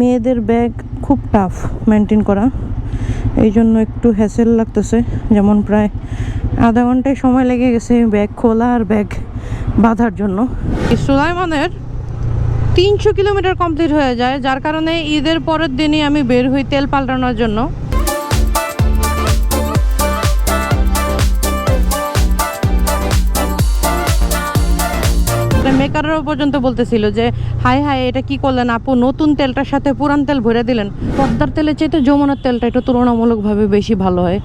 মেয়েদের ব্যাগ খুব tough maintain করা। এই জন্য একটু হ্যাসেল লাগতেছে। যেমন প্রায় আধা ঘন্টায় সময় লেগে গেছে ব্যাগ খোলা আর ব্যাগ বাঁধার জন্য। সুলাইমানের তিনশো কিলোমিটার কমপ্লিট হয়ে যায়, যার কারণে ঈদের পরের দিনই আমি বের হই তেল পাল্টানোর জন্য। মেকাররাও পর্যন্ত বলতেছিল যে হাই হাই এটা কি করলেন আপু? নতুন তেলটার সাথে পুরান তেল ভরে দিলেন। পদ্মার তেলের চাইতে যমুনার তেলটা একটু তুলনামূলকভাবে বেশি ভালো হয়।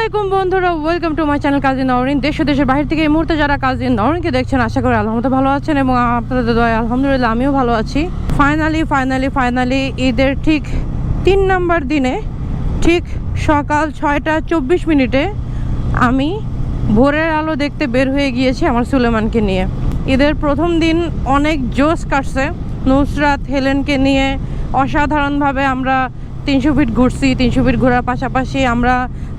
আলাইকুম বন্ধুরা welcome to my channel Kazi Nowrin দেশ দেশের বাইরে থেকে এই মুহূর্তে যারা কাজী নওরিনকে দেখছেন, আশা করি আলহামদুলিল্লাহ ভালো আছেন এবং আপনাদের দয়া, আলহামদুলিল্লাহ আমিও ভালো আছি। ফাইনালি ফাইনালি ফাইনালি ঈদের ঠিক তিন নাম্বার দিনে, ঠিক সকাল ছয়টা চব্বিশ মিনিটে আমি ভোরের আলো দেখতে বের হয়ে গিয়েছি আমার সুলেমানকে নিয়ে। ঈদের প্রথম দিন অনেক জোশ কাটছে। নুসরাত, হেলেনকে নিয়ে অসাধারণভাবে আমরা তিনশো ফিট ঘুরছি, তিনশো ফিট ঘোরার পাশাপাশি আমরা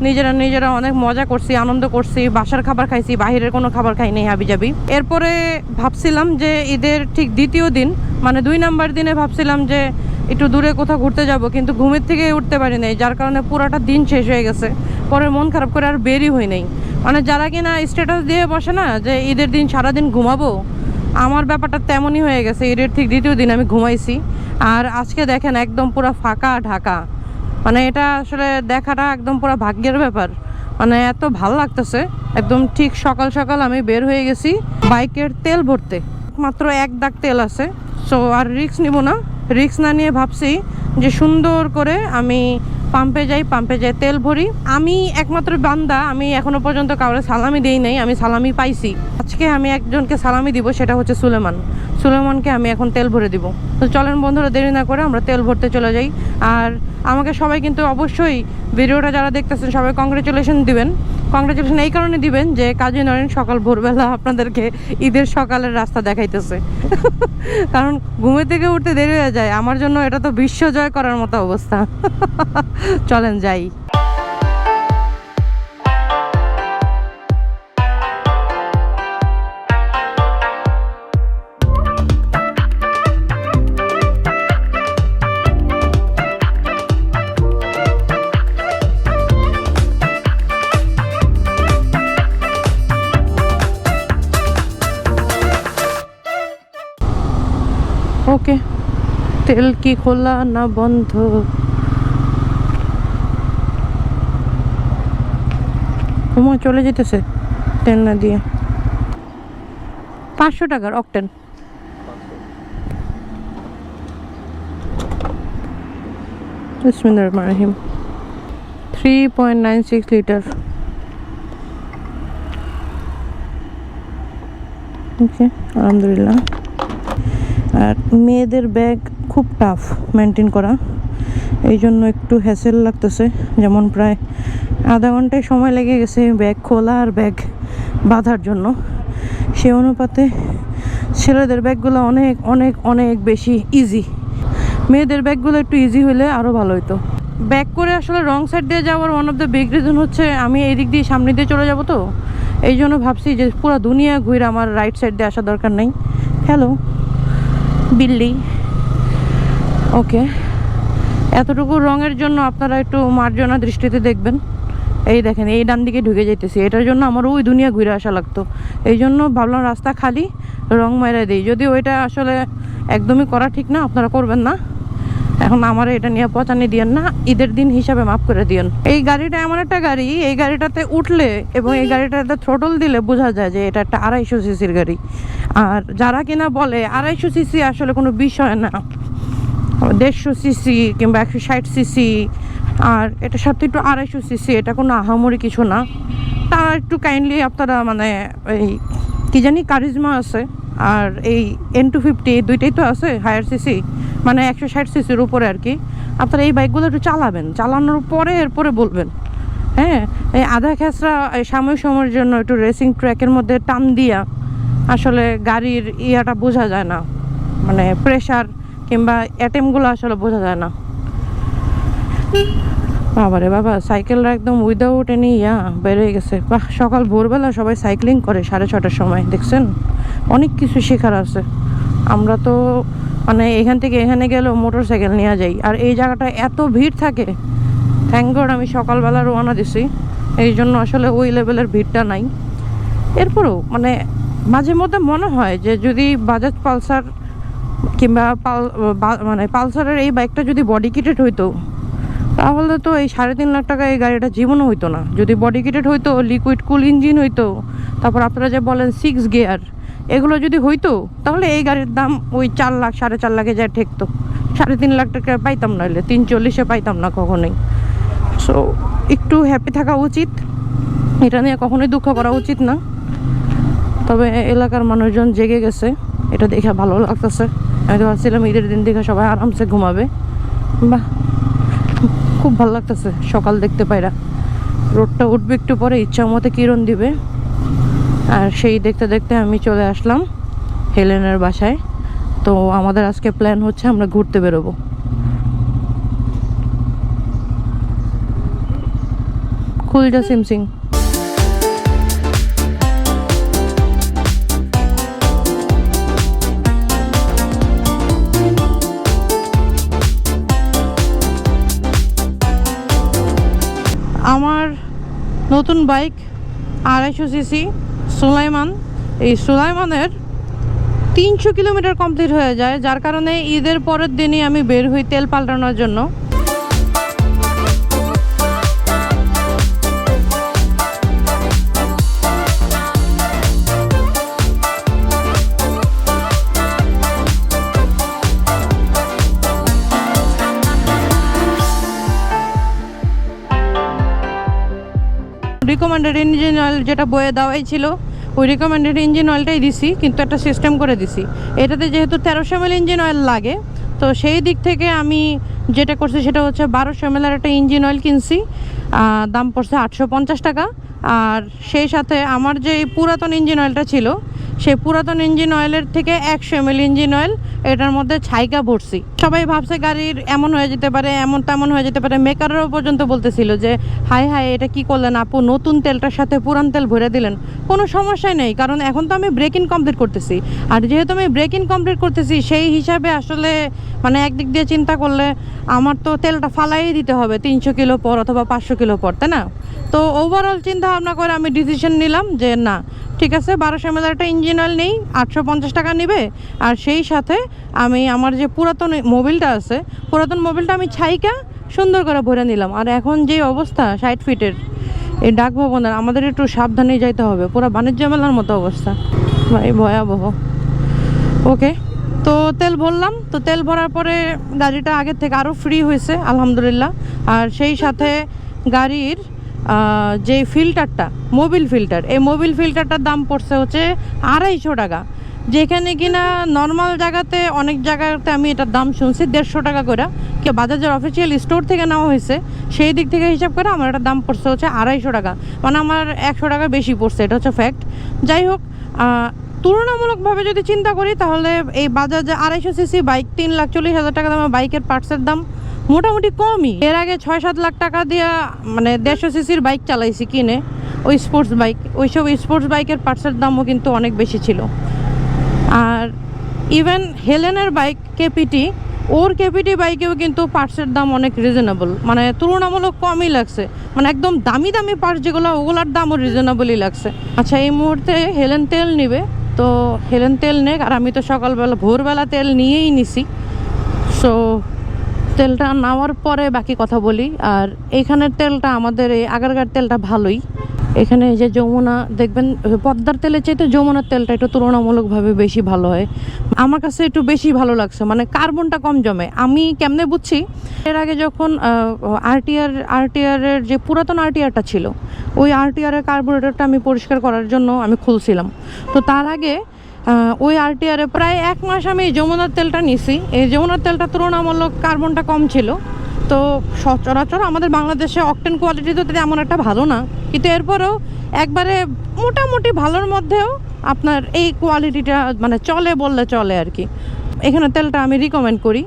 নিজেরা নিজেরা অনেক মজা করছি, আনন্দ করছি, বাসার খাবার খাইছি বাইরের কোনো খাবার খাই নাই হাবি যাবি এরপরে ভাবছিলাম যে ঈদের ঠিক দ্বিতীয় দিন মানে দুই নাম্বার দিনে ভাবছিলাম যে একটু দূরে কোথাও ঘুরতে যাব, কিন্তু ঘুমের থেকে উঠতে পারি নাই, যার কারণে পুরাটা দিন শেষ হয়ে গেছে। পরে মন খারাপ করে আর বেরই হই নাই। মানে যারা কিনা স্ট্যাটাস দিয়ে বসে না, যে ঈদের দিন সারাদিন ঘুমাবো, আমার ব্যাপারটা তেমনই হয়ে গেছে, ঈদের ঠিক দ্বিতীয় দিন আমি ঘুমাইছি। আর আজকে দেখেন একদম পুরো ফাঁকা ঢাকা। মানে এটা আসলে দেখাটা একদম পুরো ভাগ্যের ব্যাপার। মানে এত ভালো লাগতেছে। একদম ঠিক সকাল সকাল আমি বের হয়ে গেছি বাইকের তেল ভরতে। মাত্র এক দাগ তেল আছে। সো আর রিক্স নিব না। রিক্স না নিয়ে ভাবছি যে সুন্দর করে আমি পাম্পে যাই পাম্পে যাই তেল ভরি। আমি একমাত্র বান্দা, আমি এখনও পর্যন্ত কাউরে সালামি দেই নাই, আমি সালামি পাইছি। আজকে আমি একজনকে সালামি দিব, সেটা হচ্ছে সুলেমান। সুলেমানকে আমি এখন তেল ভরে দিব। তো চলেন বন্ধুরা, দেরি না করে আমরা তেল ভরতে চলে যাই। আর আমাকে সবাই কিন্তু অবশ্যই ভিডিওটা যারা দেখতেছেন, সবাই কংগ্রেচুলেশন দিবেন। কংগ্রেচুলেশন এই কারণে দিবেন যে কাজী নরেন সকাল ভোরবেলা আপনাদেরকে ঈদের সকালের রাস্তা দেখাইতেছে। কারণ ঘুমে থেকে উঠতে দেরি হয়ে যায়, আমার জন্য এটা তো বিশ্ব জয় করার মতো অবস্থা। চলেন যাই। ওকে তেল কি খোলা না বন্ধ? তোমার চলে যেতেছে তেল না দিয়ে। পাঁচশো টাকার octane three point nine six litre okay আলহামদুলিল্লাহ। আর মেয়েদের ব্যাগ খুব টাফ মেনটেন করা। এই জন্য একটু হ্যাসেল লাগতেছে, যেমন প্রায় আধা ঘন্টায় সময় লেগে গেছে ব্যাগ খোলা আর ব্যাগ বাঁধার জন্য। সে অনুপাতে ছেলেদের ব্যাগগুলো অনেক অনেক অনেক বেশি ইজি মেয়েদের ব্যাগগুলো একটু ইজি হলে আরও ভালো হতো ব্যাক করে আসলে রং সাইড দিয়ে যাওয়ার one of the big reason হচ্ছে আমি এই দিক দিয়ে সামনে দিয়ে চলে যাব তো। এই জন্য ভাবছি যে পুরো দুনিয়া ঘুরে আমার রাইট সাইড দিয়ে আসা দরকার নেই। হ্যালো বিল্লি। ওকে এতটুকু রঙের জন্য আপনারা একটু মার্জনা দৃষ্টিতে দেখবেন। এই দেখেন, এই ডান দিকে ঢুকে যাইতেছি। এটার জন্য আমার ওই দুনিয়া ঘুরে আসা লাগতো। এই জন্য ভাবলাম রাস্তা খালি, রং মাইরা দিই। যদি ওইটা আসলে একদমই করা ঠিক না, আপনারা করবেন না। এখন আমার এটা নিয়ে পচানি দিয়েন না, ঈদের দিন হিসাবে মাফ করে দিয়েন। এই গাড়িটা এমন একটা গাড়ি, এই গাড়িটাতে উঠলে এবং এই গাড়িটাতে থ্রোটল দিলে বোঝা যায় যে এটা একটা আড়াইশো সিসির গাড়ি। আর যারা কিনা বলে, আড়াইশো সিসি আসলে কোনো বিষয় না। দেড়শো সিসি কিংবা একশো ষাট সিসি আর এটা সাথে একটু আড়াইশো সিসি এটা কোনো আহামরি কিছু না। তারা একটু কাইন্ডলি আপনারা মানে এই কি জানি কারিজমা আছে, আর এই এন টু ফিফটি দুইটাই তো আছে হায়ার সিসি মানে একশো ষাট সিসির উপরে আর কি। আপনারা এই বাইকগুলো একটু চালাবেন, চালানোর পরে এরপরে বলবেন। হ্যাঁ এই আধা খেসরা সাময়িক সময়ের জন্য একটু রেসিং ট্র্যাকের মধ্যে টান দিয়া আসলে গাড়ির ইয়াটা বোঝা যায় না। মানে প্রেশার কিংবা অ্যাটেমগুলো আসলে বোঝা যায় না। বাবারে বাবা সাইকেলটা একদম উইদাউট এনি ইয়া বেড়ে গেছে। বাহ, সকাল ভোরবেলা সবাই সাইক্লিং করে সাড়ে ছটার সময়, দেখছেন? অনেক কিছু শেখার আছে। আমরা তো মানে এখান থেকে এখানে গেলেও মোটর সাইকেল নিয়ে যাই। আর এই জায়গাটা এত ভিড় থাকে। থ্যাংক গড আমি সকালবেলা রওনা দিছি। এই জন্য আসলে ওই লেভেলের ভিড়টা নাই। এরপরেও মানে মাঝে মধ্যে মনে হয় যে যদি বাজাজ পালসার কিংবা পাল মানে পালসারের এই বাইকটা যদি বডি কিটেড হইতো তাহলে তো এই সাড়ে তিন লাখ টাকা এই গাড়িটা জীবনও হইতো না। যদি বডি কিটেড হইতো লিকুইড কুল ইঞ্জিন হইতো, তারপর আপনারা যে বলেন সিক্স গিয়ার এগুলো যদি হইতো, তাহলে এই গাড়ির দাম ওই চার লাখ, সাড়ে চার লাখে যায় ঠেকতো। সাড়ে তিন লাখ টাকা পাইতাম নাহলে তিন চল্লিশে পাইতাম না কখনোই। সো একটু হ্যাপি থাকা উচিত। এটা নিয়ে কখনোই দুঃখ করা উচিত না। তবে এলাকার মানুষজন জেগে গেছে। এটা দেখে ভালো লাগতেছে। আমি তো ভাবছিলাম ঈদের দিন দেখে সবাই আরামসে ঘুমাবে। বাহ। খুব ভালো লাগতেছে সকাল দেখতে পাইরা। রোডটা উঠবে একটু পরে, ইচ্ছা মতো কিরণ দিবে। আর সেই দেখতে দেখতে আমি চলে আসলাম হেলেনের বাসায়। তো আমাদের আজকে প্ল্যান হচ্ছে আমরা ঘুরতে বেরোবো। খুলজা সিমসিং। আমার নতুন বাইক আড়াইশো সিসি সুলাইমান। এই সুলাইমানের তিনশো কিলোমিটার কমপ্লিট হয়ে যায়, যার কারণে ঈদের পরের দিনই আমি বের হই তেল পাল্টানোর জন্য। রিকমেন্ডেড ইঞ্জিন অয়েল যেটা বয়ে দেওয়াই ছিল, ওই রিকমেন্ডেড ইঞ্জিন অয়েলটাই দিছি, কিন্তু একটা সিস্টেম করে দিছি। এটাতে যেহেতু তেরোশো এমএল ইঞ্জিন অয়েল লাগে, তো সেই দিক থেকে আমি যেটা করছি সেটা হচ্ছে বারোশো এমএলের একটা ইঞ্জিন অয়েল কিনছি দাম পড়ছে আটশো পঞ্চাশ টাকা। আর সেই সাথে আমার যে পুরাতন ইঞ্জিন অয়েলটা ছিল সেই পুরাতন ইঞ্জিন অয়েলের থেকে একশো এমএল ইঞ্জিন অয়েল, এটার মধ্যে ছাইকা ভরছি। সবাই ভাবছে গাড়ির এমন হয়ে যেতে পারে, এমন তেমন হয়ে যেতে পারে। মেকাররাও পর্যন্ত বলতেছিল যে হাই হাই এটা কি করলেন আপু? নতুন তেলটার সাথে পুরান তেল ভরে দিলেন। কোনো সমস্যাই নেই, কারণ এখন তো আমি ব্রেক ইন কমপ্লিট করতেছি। আর যেহেতু আমি ব্রেক ইন কমপ্লিট করতেছি, সেই হিসাবে আসলে মানে একদিক দিয়ে চিন্তা করলে আমার তো তেলটা ফালাই দিতে হবে, তিনশো কিলো পর অথবা পাঁচশো কিলো পর, তাই না? তো ওভারঅল চিন্তা ভাবনা করে আমি ডিসিশন নিলাম যে না ঠিক আছে, বারোশো এমএল একটা ইঞ্জিন অয়েল নেই, আটশো পঞ্চাশ টাকা নেবে। আর সেই সাথে আমি আমার যে পুরাতন মোবিলটা আছে, পুরাতন মোবিলটা আমি ছাইকা সুন্দর করে ভরে নিলাম। আর এখন যে অবস্থা ষাট ফিটের এই ডাক ভবনের, আমাদের একটু সাবধানে যাইতে হবে, পুরো বাণিজ্য মেলার মতো অবস্থা। ভাই, ভয়াবহ। ওকে, তো তেল ভরলাম, তো তেল ভরার পরে গাড়িটা আগের থেকে আরও ফ্রি হয়েছে আলহামদুলিল্লাহ। আর সেই সাথে গাড়ির যে ফিল্টারটা মোবিল ফিল্টার এই মোবিল ফিল্টারটার দাম পড়ছে হচ্ছে আড়াইশো টাকা। যেখানে কিনা নর্মাল জায়গাতে, অনেক জায়গাতে আমি এটার দাম শুনছি দেড়শো টাকা করে। কি বাজাজের অফিসিয়াল স্টোর থেকে নেওয়া হয়েছে, সেই দিক থেকে হিসাব করে আমার এটার দাম পড়ছে হচ্ছে আড়াইশো টাকা। মানে আমার একশো টাকা বেশি পড়ছে, এটা হচ্ছে ফ্যাক্ট যাই হোক তুলনামূলকভাবে যদি চিন্তা করি, তাহলে এই বাজাজে আড়াইশো সিসি বাইক তিন লাখ চল্লিশ হাজার টাকা দামের বাইকের পার্টসের দাম মোটামুটি কমই। এর আগে ছয় সাত লাখ টাকা দিয়ে মানে দেড়শো সিসির বাইক চালাইছি কিনে, ওই স্পোর্টস বাইক ওইসব স্পোর্টস বাইকের পার্টসের দামও কিন্তু অনেক বেশি ছিল। আর ইভেন হেলেনের বাইক কেপিটি ওর কেপিটি বাইকেও কিন্তু পার্টসের দাম অনেক রিজনেবল মানে তুলনামূলক কমই লাগছে। মানে একদম দামি দামি পার্টস যেগুলো, ওগুলোর দামও রিজনেবলই লাগছে। আচ্ছা এই মুহূর্তে হেলেন তেল নিবে, তো হেলেন তেল নেক, আর আমি তো সকালবেলা, ভোরবেলা তেল নিয়েই নিছি। সো তেলটা নেওয়ার পরে বাকি কথা বলি। আর এইখানের তেলটা আমাদের এই আগারগার তেলটা ভালোই। এখানে যে যমুনা, দেখবেন, পদ্মার তেলের চাইতে যমুনার তেলটা একটু তুলনামূলকভাবে বেশি ভালো হয়। আমার কাছে একটু বেশি ভালো লাগছে মানে কার্বনটা কম জমে। আমি কেমনে বুঝছি? এর আগে যখন আরটিআর, আরটিআরের যে পুরাতন আরটিআরটা ছিল, ওই আরটিআরের কার্বোরেটরটা আমি পরিষ্কার করার জন্য আমি খুলছিলাম। তো তার আগে ওই আরটিআরে প্রায় এক মাস আমি যমুনার তেলটা নিছি। এই যমুনার তেলটা তুলনামূলক কার্বনটা কম ছিল। তো সচরাচর আমাদের বাংলাদেশে অকটেন কোয়ালিটি তো তেমন একটা ভালো না। কিন্তু এরপরেও একবারে মোটামুটি ভালোর মধ্যেও আপনার এই কোয়ালিটিটা মানে চলে বললে চলে আর কি। এখানে তেলটা আমি রিকমেন্ড করি।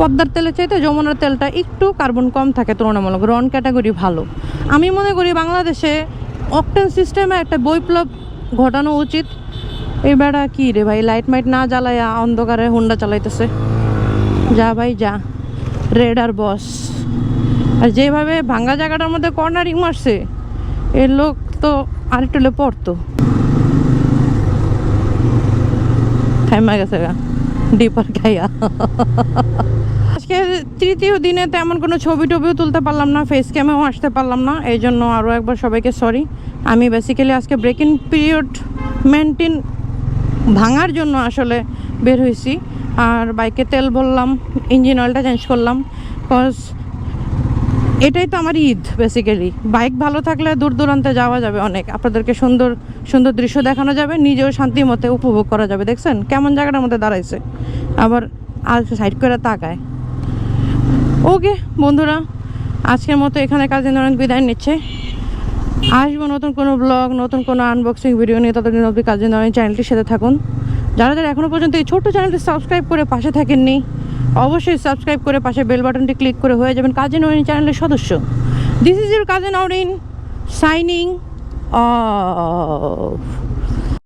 পদ্মার তেলের চাইতে যমুনার তেলটা একটু কার্বন কম থাকে তুলনামূলক রন ক্যাটাগরি ভালো। আমি মনে করি বাংলাদেশে অকটেন সিস্টেমে একটা বৈপ্লব ঘটানো উচিত। এই বেড়া কী রে ভাই? লাইট মাইট না জ্বালায়া অন্ধকারে হুন্ডা চালাইতেছে। যা ভাই, যা। রেড আর বস আর যেভাবে ভাঙ্গা জায়গাটার মধ্যে কর্নারিং মারছে, এর লোক তো আরেকটু হলে পড়তো। থাইমা গেছে গা। ডিপার খাইয়া আজকে তৃতীয় দিনে তেমন কোনো ছবি টবিও তুলতে পারলাম না ফেস ক্যামেও আসতে পারলাম না এই জন্য আরও একবার সবাইকে সরি আমি বেসিক্যালি আজকে ব্রেকিং পিরিয়ড মেনটেন ভাঙার জন্য আসলে বের হয়েছি আর বাইকে তেল ভরলাম, ইঞ্জিন অয়েলটা চেঞ্জ করলাম কজ এটাই তো আমার ঈদ বেসিক্যালি বাইক ভালো থাকলে দূর দূরান্তে যাওয়া যাবে অনেক। আপনাদেরকে সুন্দর সুন্দর দৃশ্য দেখানো যাবে, নিজেও শান্তি মতে উপভোগ করা যাবে। দেখছেন? কেমন জায়গাটার মধ্যে দাঁড়াইছে। আবার আর সাইড করে তাকায়। ওকে, বন্ধুরা, আজকের মতো এখানে কাজে নরেন বিদায় নিচ্ছে। আসব নতুন কোনো ব্লগ নতুন কোনো আনবক্সিং ভিডিও নিয়ে ততদিন অব্দি কাজে নয় চ্যানেলটির সাথে থাকুন। যারা যারা এখনও পর্যন্ত এই ছোট্ট চ্যানেলটি সাবস্ক্রাইব করে পাশে থাকেননি, অবশ্যই সাবস্ক্রাইব করে পাশে বেল বাটনটি ক্লিক করে হয়ে যাবেন কাজে নরিন চ্যানেলের সদস্য। দিস ইজ ইউর কাজে নরিন সাইনিং অফ